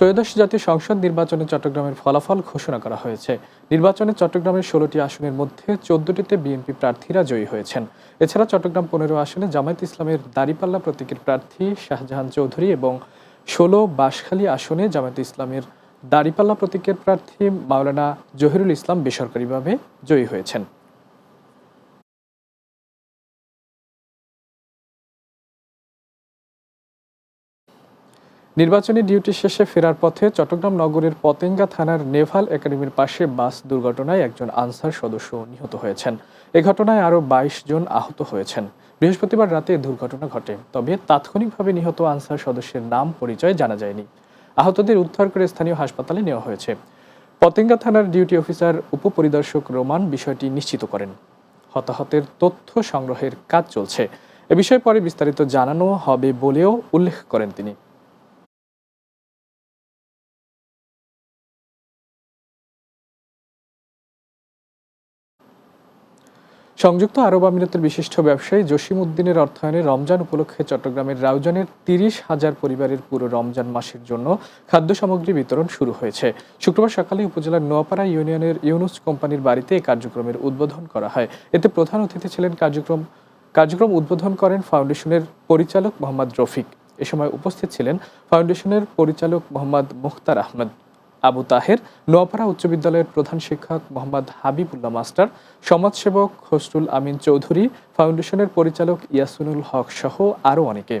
ত্রয়োদশ জাতীয় সংসদ নির্বাচনে চট্টগ্রামের ফলাফল ঘোষণা করা হয়েছে। নির্বাচনে চট্টগ্রামের ষোলোটি আসনের মধ্যে চোদ্দটিতে বিএনপি প্রার্থীরা জয়ী হয়েছেন। এছাড়া চট্টগ্রাম পনেরো আসনে জামায়াত ইসলামের দাঁড়িপাল্লা প্রতীকের প্রার্থী শাহজাহান চৌধুরী এবং ষোলো বাঁশখালী আসনে জামায়াত ইসলামের দাঁড়িপাল্লা প্রতীকের প্রার্থী মাওলানা জহিরুল ইসলাম বেসরকারিভাবে জয়ী হয়েছেন। নির্বাচনী ডিউটি শেষে ফেরার পথে চট্টগ্রাম নগরের পতেঙ্গা থানার নেভাল একাডেমির পাশে বাস দুর্ঘটনায় একজন আনসার সদস্য নিহত হয়েছেন। এ ঘটনায় আরও বাইশ জন আহত হয়েছেন। বৃহস্পতিবার রাতে দুর্ঘটনা ঘটে, তবে তাৎক্ষণিকভাবে নিহত আনসার সদস্যের নাম পরিচয় জানা যায়নি। আহতদের উদ্ধার করে স্থানীয় হাসপাতালে নেওয়া হয়েছে। পতেঙ্গা থানার ডিউটি অফিসার, উপপরিদর্শক রোমান বিষয়টি নিশ্চিত করেন। হতাহতের তথ্য সংগ্রহের কাজ চলছে। এ বিষয়ে পরে বিস্তারিত জানানো হবে বলেও উল্লেখ করেন তিনি। সংযুক্ত আরব আমিরাতের বিশিষ্ট ব্যবসায়ী জসিম উদ্দিনের অর্থায়নে রমজান উপলক্ষে চট্টগ্রামের রাউজানের তিরিশ হাজার পরিবারের পুরো রমজান মাসের জন্য খাদ্য সামগ্রী বিতরণ শুরু হয়েছে। শুক্রবার সকালে উপজেলার নোয়াপাড়া ইউনিয়নের ইউনুস কোম্পানির বাড়িতে এই কার্যক্রমের উদ্বোধন করা হয়। এতে প্রধান অতিথি ছিলেন কার্যক্রম কার্যক্রম উদ্বোধন করেন ফাউন্ডেশনের পরিচালক মোহাম্মদ রফিক। এ সময় উপস্থিত ছিলেন ফাউন্ডেশনের পরিচালক মোহাম্মদ মুখতার আহমেদ। আবু তাহের নোয়াপাড়া উচ্চ বিদ্যালয়ের প্রধান শিক্ষক মোহাম্মদ হাবিবুল্লাহ মাস্টার, সমাজসেবক খসরুল আমিন চৌধুরী, ফাউন্ডেশনের পরিচালক ইয়াসুনুল হক সহ আরও অনেকে।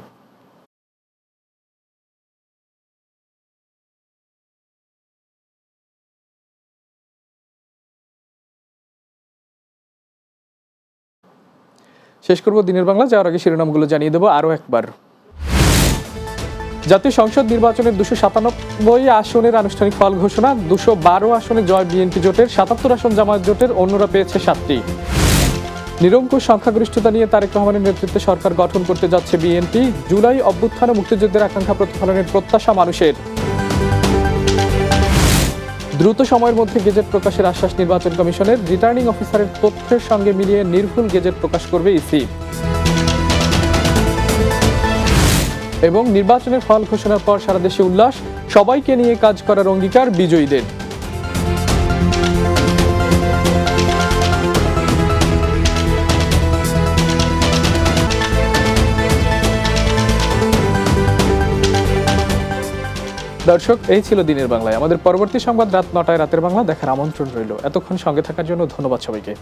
শেষ করব দিনের বাংলা, যাওয়ার আগে শিরোনামগুলো জানিয়ে দেবো আরও একবার। জাতীয় সংসদ নির্বাচনের দুশো সাতানব্বই আসনের আনুষ্ঠানিক ফল ঘোষণা, দুশো বারো আসনে জয় বিএনপি জোটের, সাতাত্তর আসন জামায়াত জোটের, অন্যরা পেয়েছে সাতটি। নিরঙ্কুশ সংখ্যাগরিষ্ঠতা নিয়ে তারেক রহমানের নেতৃত্বে সরকার গঠন করতে যাচ্ছে বিএনপি। জুলাই অভ্যুত্থান ও মুক্তিযুদ্ধের আকাঙ্ক্ষা প্রতিফলনের প্রত্যাশা মানুষের। দ্রুত সময়ের মধ্যে গেজেট প্রকাশের আশ্বাস নির্বাচন কমিশনের। রিটার্নিং অফিসারের তথ্যের সঙ্গে মিলিয়ে নির্ভুল গেজেট প্রকাশ করবে ইসি। এবং নির্বাচনের ফল ঘোষণার পর সারা দেশে উল্লাস, সবাইকে নিয়ে কাজ করার অঙ্গীকার বিজয়ীদের। দর্শক, এই ছিল দিনের বাংলায়। আমাদের পরবর্তী সংবাদ রাত নটায় রাতের বাংলা দেখার আমন্ত্রণ রইল। এতক্ষণ সঙ্গে থাকার জন্য ধন্যবাদ সবাইকে।